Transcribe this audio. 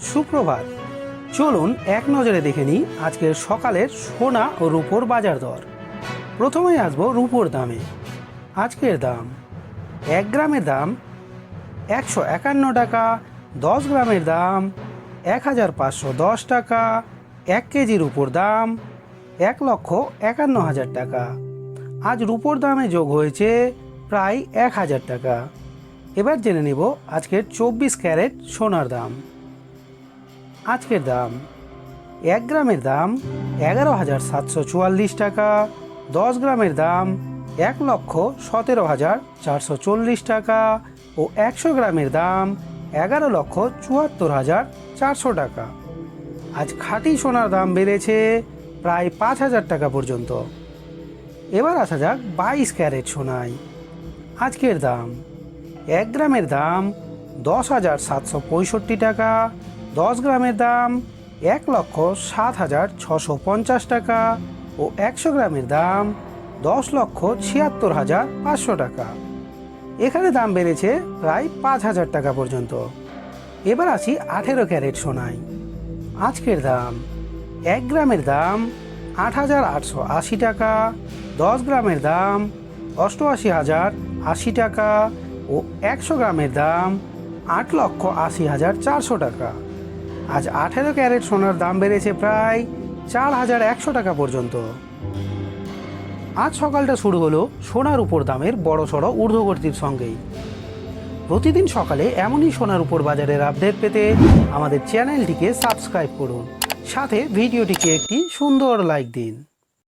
সুপ্রভাত। চলুন এক নজরে দেখে নিই আজকের সকালের সোনা ও রূপোর বাজার দর। প্রথমেই আসব রূপোর দামে। আজকের দাম, এক গ্রামের দাম একশো একান্ন টাকা, দশ গ্রামের দাম এক হাজার পাঁচশো দশ টাকা, এক কেজির উপর দাম এক লক্ষ একান্ন হাজার টাকা। আজ রূপোর দামে যোগ হয়েছে প্রায় এক হাজার টাকা। এবার জেনে নেব আজকের চব্বিশ ক্যারেট সোনার দাম। আজকের দাম এক গ্রামের দাম এগারো হাজার সাতশো চুয়াল্লিশ টাকা, দশ গ্রামের দাম এক লক্ষ সতেরো হাজার চারশো চল্লিশ টাকা ও একশো গ্রামের দাম এগারো লক্ষ চুয়াত্তর হাজার চারশো টাকা। আজ খাঁটি সোনার দাম বেড়েছে প্রায় পাঁচ হাজার টাকা পর্যন্ত। এবার আসা যাক বাইশ ক্যারেট সোনায়। আজকের দাম এক গ্রামের দাম দশ হাজার সাতশো পঁয়ষট্টি টাকা দশ গ্রামের দাম এক লক্ষ সাত হাজার ছশো পঞ্চাশ টাকা ও একশো গ্রামের দাম দশ লক্ষ ছিয়াত্তর হাজার পাঁচশো টাকা। এখানে দাম বেড়েছে প্রায় পাঁচ হাজার টাকা পর্যন্ত। এবার আসি আঠেরো ক্যারেট সোনায়। আজকের দাম এক গ্রামের দাম আট হাজার আটশো আশি টাকা, দশ গ্রামের দাম অষ্টআশি হাজার আশি টাকা ও একশো গ্রামের দাম আট লক্ষ আশি হাজার চারশো টাকা। আজ আঠেরো ক্যারেট সোনার দাম বেড়েছে প্রায় চার হাজার একশো টাকা পর্যন্ত। আজ সকালটা শুরু হলো সোনার উপর দামের বড় সড়ো ঊর্ধ্বগতির সঙ্গেই। প্রতিদিন সকালে এমনই সোনার উপর বাজারের আপডেট পেতে আমাদের চ্যানেলটিকে সাবস্ক্রাইব করুন। সাথে ভিডিওটিকে একটি সুন্দর লাইক দিন।